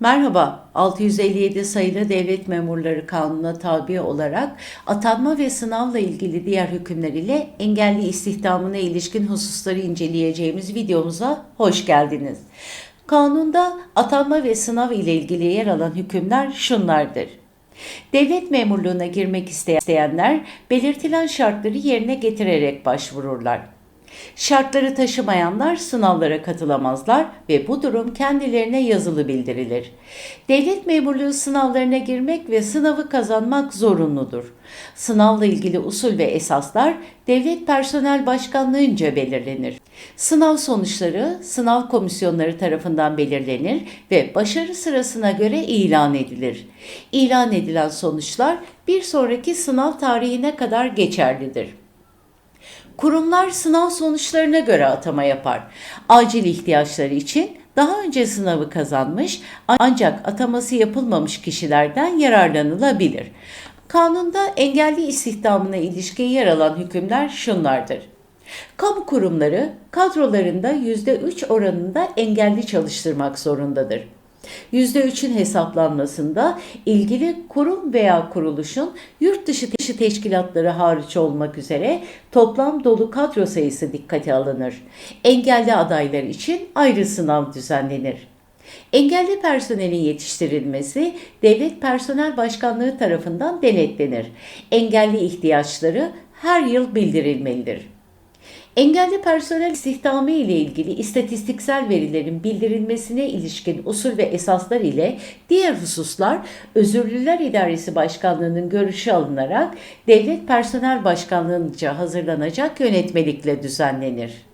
Merhaba, 657 sayılı Devlet Memurları Kanunu'na tabi olarak atanma ve sınavla ilgili diğer hükümler ile engelli istihdamına ilişkin hususları inceleyeceğimiz videomuza hoş geldiniz. Kanunda atanma ve sınav ile ilgili yer alan hükümler şunlardır. Devlet memurluğuna girmek isteyenler belirtilen şartları yerine getirerek başvururlar. Şartları taşımayanlar sınavlara katılamazlar ve bu durum kendilerine yazılı bildirilir. Devlet memurluğu sınavlarına girmek ve sınavı kazanmak zorunludur. Sınavla ilgili usul ve esaslar Devlet Personel Başkanlığınca belirlenir. Sınav sonuçları sınav komisyonları tarafından belirlenir ve başarı sırasına göre ilan edilir. İlan edilen sonuçlar bir sonraki sınav tarihine kadar geçerlidir. Kurumlar sınav sonuçlarına göre atama yapar. Acil ihtiyaçları için daha önce sınavı kazanmış ancak ataması yapılmamış kişilerden yararlanılabilir. Kanunda engelli istihdamına ilişkin yer alan hükümler şunlardır. Kamu kurumları kadrolarında %3 oranında engelli çalıştırmak zorundadır. %3'ün hesaplanmasında ilgili kurum veya kuruluşun yurt dışı teşkilatları hariç olmak üzere toplam dolu kadro sayısı dikkate alınır. Engelli adaylar için ayrı sınav düzenlenir. Engelli personelin yetiştirilmesi Devlet Personel Başkanlığı tarafından denetlenir. Engelli ihtiyaçları her yıl bildirilmelidir. Engelli personel istihdamı ile ilgili istatistiksel verilerin bildirilmesine ilişkin usul ve esaslar ile diğer hususlar Özürlüler İdaresi Başkanlığı'nın görüşü alınarak Devlet Personel Başkanlığı'nca hazırlanacak yönetmelikle düzenlenir.